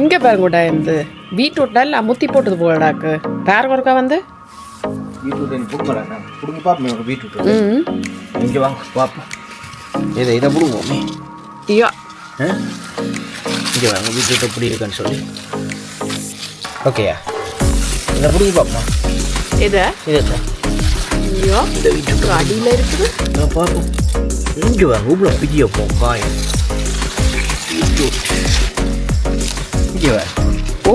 இங்கே பாருங்கடா இந்த பீட்ரூட் நல்லா முத்தி போட்டது போலடாக்கு. பாருங்க ஒருக்கா வந்து. பீட்ரூட் எனக்கு பார்ப்போம் ஒரு பீட்ரூட் ம் இங்கே வாங்க பார்ப்போம் இதை இதை பிடுங்குவோமே. ஐயோ. இங்கே வாங்க பீட்ரூட் எப்படி இருக்குன்னு சொல்லி. ஓகேயா இதை பிடிங்க பார்ப்போம் இதை? இதை ஐயோ இந்த அடியில் இருக்குது. நான் பார்ப்போம் இங்கே வாங்க இவ்வளோ பிஜியை போ காயம் பீட்ரூட். இங்கே வாங்க ஓ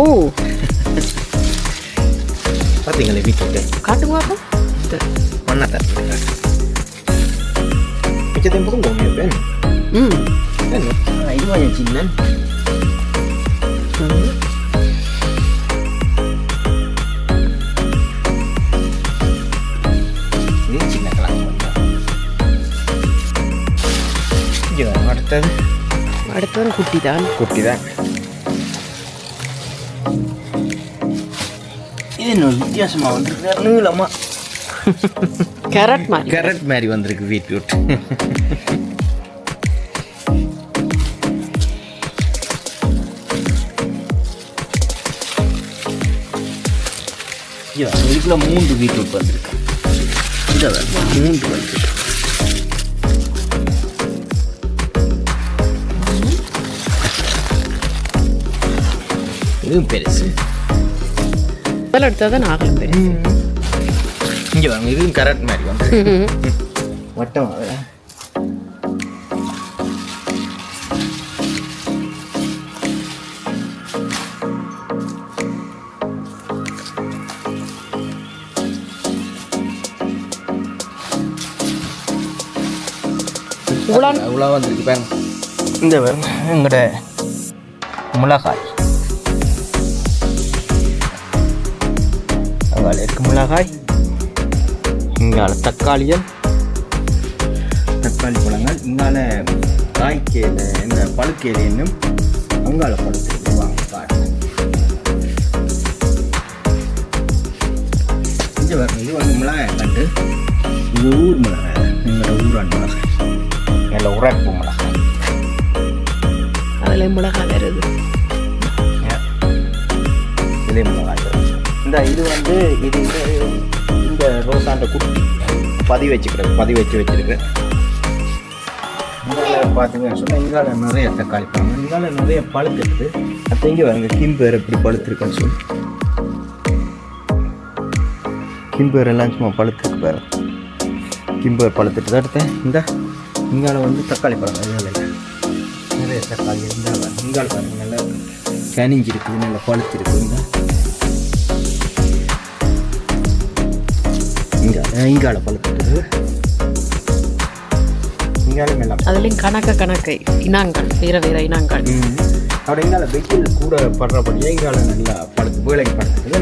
பார்த்தீங்களே பீட்ரூட்டு காட்டுங்க பார்ப்போம் இது. மண்ணா தரேன் மிச்சத்தையும் பிடுங்க உண்மையை பேன் ம் இது கொஞ்சம் சின்ன இது சின்ன கிழங்கு இங்கே வாங்க, அடுத்தது அடுத்தவன் குட்டி தான் குட்டி தான் இது இன்னொரு வித்தியாசமாக வந்துருக்கு நீளமா கேரட் மாதிரி கேரட் மாதிரி வந்திருக்கு பீட்ரூட் இதுக்குள்ள மூன்று பீட்ரூட் வந்திருக்கு இந்த மூன்று வந்திருக்கு இதுவும் பெருசு முதல்ல எடுத்தது தான் ஆகலம் பேர் இங்கே வாங்க இதுவும் கரெக்ட் மாதிரி வந்து வட்டம் அவ்வளோ வந்திருக்கு பாருங்க. இந்த பாருங்க எங்கட மிளகாய். இருக்கு மிளகாய் இங்கால தக்காளிகள். தக்காளி பழங்கள் இங்கால காய்க்கையில் இந்த பழுக்கையில் இன்னும் அங்கால பழுத்து வாங்க காட்டு இது வந்து மிளகாய் கண்டு இது ஊர் மிளகாய் எங்களோட ஊரான் மிளகாய் நல்ல உரைப்பு மிளகாய் அதில் மிளகாய் வருது இதே மிளகாய் இந்த இது வந்து இது இந்த ரோசாண்ட குட்டி பதிவு வச்சுக்கிறது பதிவு வச்சு வச்சுருக்கேன் இங்கால பார்த்தீங்கன்னு சொன்னால் இங்கால நிறைய தக்காளி பழம் இங்கால நிறைய பழுத்துருக்கு அத்தை இங்கே வாங்க கிம்பேர் எப்படி பழுத்துருக்குன்னு சொல்லி. கிம்பேர் எல்லாம் சும்மா பழுத்துருக்கு பாரு கிம்பேர் பழுத்துட்டு தான் எடுத்தேன் இந்த இங்கால வந்து தக்காளி பழம் இங்கால நிறைய தக்காளி இருந்தால் இங்கால பாருங்கள் நல்லா கனிஞ்சிருக்கு நல்லா பழுத்திருக்கு இந்த இங்காலும் எல்லாம் அதுலேயும் கணக்க கணக்கை இனாங்கள் வேற வேற இனாங்கள் ம். அப்படி இங்கால வெயில் கூட படுறபடியே இங்கால நல்லா பழுத்து வேலைக்கு படுத்துது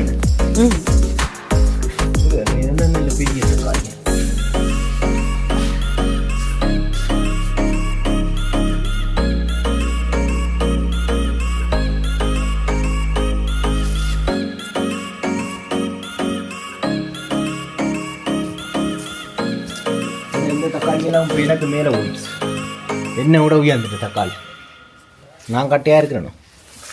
இந்த தக்காளியெல்லாம் இப்போ எனக்கு மேலே ஓடிச்சு என்ன விட உயர்ந்துட்டு தக்காளி. நான் கட்டையாக இருக்கிறேன்?